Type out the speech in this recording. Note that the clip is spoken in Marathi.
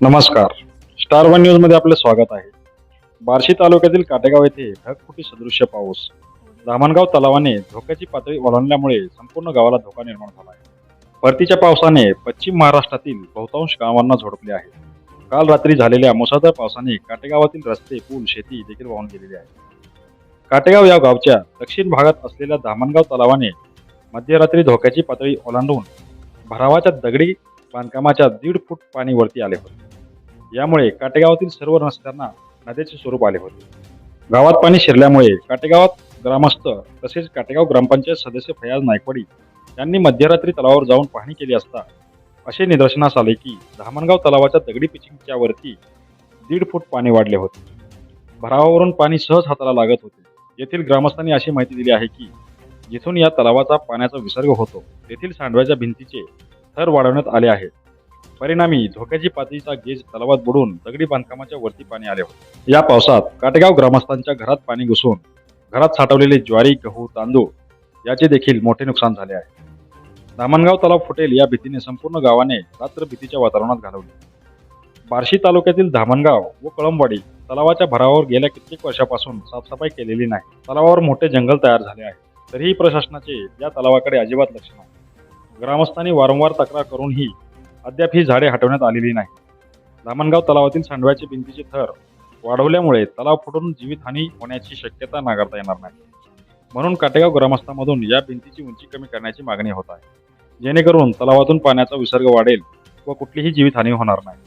नमस्कार. स्टार वन न्यूजमध्ये आपले स्वागत आहे. बार्शी तालुक्यातील काटेगाव येथे ढगफुटी सदृश्य पाऊस. धामणगाव तलावाने धोक्याची पातळी ओलांडल्यामुळे संपूर्ण गावाला धोका निर्माण झाला आहे. परतीच्या पावसाने पश्चिम महाराष्ट्रातील बहुतांश गावांना झोडपले आहे. काल रात्री झालेल्या मुसळधार पावसाने काटेगावातील रस्ते पूल शेती देखील वाहून गेलेली आहे. काटेगाव या गावच्या दक्षिण भागात असलेल्या धामणगाव तलावाने मध्यरात्री धोक्याची पातळी ओलांडून भरावाच्या दगडी बांधकामाच्या दीड फूट पाणी वरती आले होते. यामुळे काटेगावातील सर्व रस्त्यांना नद्याचे स्वरूप आले होते. गावात पाणी शिरल्यामुळे काटेगावात ग्रामस्थ तसेच काटेगाव ग्रामपंचायत सदस्य फयाज नायकवाडी यांनी मध्यरात्री तलावावर जाऊन पाहणी केली असता असे निदर्शनास आले की धामणगाव तलावाच्या दगडी पिचिंगच्या वरती दीड फूट पाणी वाढले होते. भरावावरून पाणी सहज हाताला लागत होते. येथील ग्रामस्थांनी अशी माहिती दिली आहे की जिथून या तलावाचा पाण्याचा विसर्ग होतो तेथील सांडव्याच्या भिंतीचे थर वाढवण्यात आले आहेत परिणामी धोक्याची पातळीचा गेज तलावात बुडून दगडी बांधकामाच्या वरती पाणी आले होते. या पावसात काटेगाव ग्रामस्थांच्या घरात पाणी घुसून घरात साठवलेले ज्वारी गहू तांदूळ याचे देखील मोठे नुकसान झाले आहे. धामणगाव तलाव फुटेल या भीतीने संपूर्ण गावाने रात्र भीतीच्या वातावरणात घालवले. बार्शी तालुक्यातील धामणगाव व कळंबवाडी तलावाच्या भरावावर गेल्या कित्येक वर्षापासून साफसफाई केलेली नाही. तलावावर मोठे जंगल तयार झाले आहे. तरीही प्रशासनाचे या तलावाकडे अजिबात लक्ष नाही ग्रामस्थांनी वारंवार तक्रार करूनही अद्याप ही झाडे हटवण्यात आलेली नाही. धामणगाव तलावातील सांडव्याचे भिंतीचे थर वाढवल्यामुळे तलाव फुटून जीवितहानी होण्याची शक्यता नाकारता येणार नाही. म्हणून काटेगाव ग्रामस्थांमधून या भिंतीची उंची कमी करण्याची मागणी होत आहे. जेणेकरून तलावातून पाण्याचा विसर्ग वाढेल व कुठलीही जीवितहानी होणार नाही.